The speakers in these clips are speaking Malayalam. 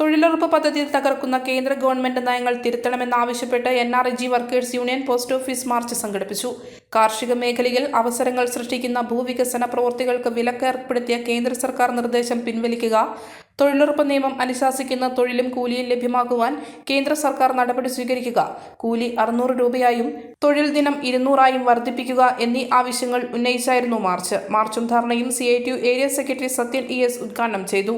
തൊഴിലുറപ്പ് പദ്ധതി തകർക്കുന്ന കേന്ദ്ര ഗവൺമെന്റ് നയങ്ങൾ തിരുത്തണമെന്നാവശ്യപ്പെട്ട് N R G workers union post office march സംഘടിപ്പിച്ചു. കാർഷിക മേഖലയിൽ അവസരങ്ങൾ സൃഷ്ടിക്കുന്ന ഭൂവികസന പ്രവൃത്തികൾക്ക് വിലക്കേർപ്പെടുത്തിയ കേന്ദ്ര സർക്കാർ നിർദ്ദേശം പിൻവലിക്കുക. തൊഴിലുറപ്പ് നിയമം അനുശാസിക്കുന്ന തൊഴിലും കൂലിയും ലഭ്യമാക്കുവാൻ കേന്ദ്ര സർക്കാർ നടപടി സ്വീകരിക്കുക. കൂലി അറുന്നൂറ് രൂപയായും തൊഴിൽ ദിനം ഇരുന്നൂറായും വർദ്ധിപ്പിക്കുക എന്നീ ആവശ്യങ്ങൾ ഉന്നയിച്ചായിരുന്നു മാർച്ച്. മാർച്ചും ധർണയും C I T area secretary Sathyan E S ഉദ്ഘാടനം ചെയ്തു.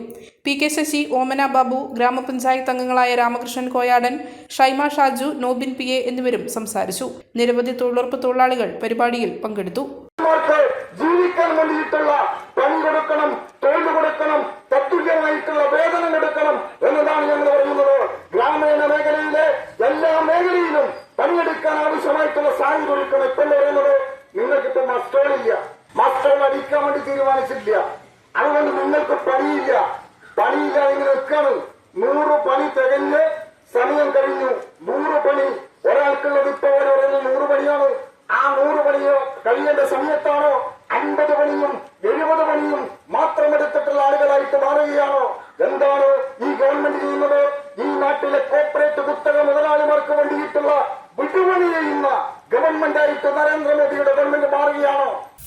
പി കെ ശശി ഓമന ബാബു ഗ്രാമപഞ്ചായത്ത് അംഗങ്ങളായ രാമകൃഷ്ണൻ കോയാടൻ ഷൈമ ഷാജു നോബിൻ പി എ എന്നിവരും സംസാരിച്ചു. നിരവധി തൊഴിലുറപ്പ് തൊഴിലാളികൾ പരിപാടിയിൽ പങ്കെടുത്തു. ജീവിക്കാൻ കൊടുക്കണം മസ്റ്റോളില്ല മസ്റ്റോൾ അടിക്കാൻ വേണ്ടി തീരുമാനിച്ചിട്ടില്ല. അതുകൊണ്ട് നിങ്ങൾക്ക് പണിയില്ല. പണിയില്ല ഇങ്ങനെ നിൽക്കാണ് നൂറ് പണി തികഞ്ഞ് സമയം കഴിഞ്ഞു. നൂറ് പണി. ഒരാൾക്കുള്ളത് ഇപ്പൊ പറയുന്നത് നൂറ് പണിയാണ്. ആ നൂറ് പണിയോ കഴിയേണ്ട സമയത്താണോ? അൻപത് പണിയും എഴുപത് പണിയും മാത്രം എടുത്തിട്ടുള്ള ആളുകളായിട്ട് മാറുകയാണോ? എന്താണ് ഈ ഗവൺമെന്റ് ചെയ്യുന്നത്? ഈ നാട്ടിലെ കോർപ്പറേറ്റ് കുത്തക മുതലാളിമാർക്ക് വേണ്ടിയിട്ടുള്ള വിടുപണി ചെയ്യുന്ന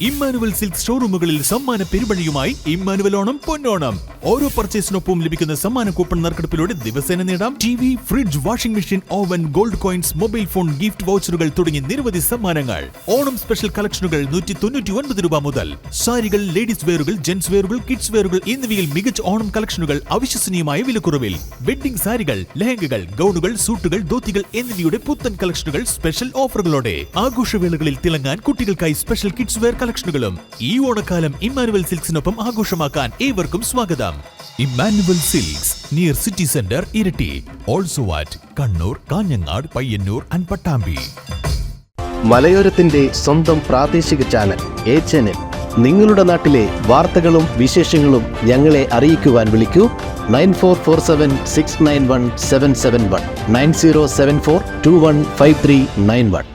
ഇമ്മാനുവൽ സിൽക്ക് ഷോറൂമുകളിൽ സമ്മാന പെരുപഴിയുമായി ഇമ്മാനുവൽ ഓണം പൊന്നോണം. ഓരോ പർച്ചേസിനൊപ്പം ലഭിക്കുന്ന സമ്മാന കൂപ്പൺ നറുക്കെടുപ്പിലൂടെ ദിവസേന നേടാം. T V fridge washing machine oven gold coins mobile phone gift വൗച്ചറുകൾ തുടങ്ങി നിരവധി സമ്മാനങ്ങൾ. ഓണം സ്പെഷ്യൽ കളക്ഷനുകൾ നൂറ്റി തൊണ്ണൂറ്റി ഒൻപത് രൂപ മുതൽ. സാരികൾ ലേഡീസ് വെയറുകൾ ജെന്റ്സ് വെയറുകൾ കിഡ്സ് വെയറുകൾ എന്നിവയിൽ മികച്ച ഓണം കളക്ഷനുകൾ അവിശ്വസനീയമായ വിലക്കുറവിൽ. വെഡ്ഡിംഗ് സാരികൾ ലഹങ്കകൾ ഗൗണുകൾ സൂട്ടുകൾ ധോത്തികൾ എന്നിവയുടെ പുത്തൻ കളക്ഷനുകൾ സ്പെഷ്യൽ ഓഫറുകളോടെ. ആഘോഷവേളകളിൽ തിളങ്ങാൻ കുട്ടികൾക്കായി സ്പെഷ്യൽ കിഡ്സ് വെയർ കളക്ഷനുകളും ഈ ഓണക്കാലം ഇമ്മാനുവൽ സിൽക്സിനൊപ്പം ആഘോഷമാക്കാൻ ഏവർക്കും സ്വാഗതം. Emmanuel silks near city centre ഇരട്ടി. Also at Kannur Kanhangad Payyanur and Pattambi. മലയോരത്തിന്റെ സ്വന്തം പ്രാദേശിക ചാനൽ എ ചാനൽ നിങ്ങളുടെ നാട്ടിലെ വാർത്തകളും വിശേഷങ്ങളും ഞങ്ങളെ അറിയിക്കുവാൻ വിളിക്കൂ. Nine four four seven six nine one seven seven one. Nine zero seven four two one five three nine one.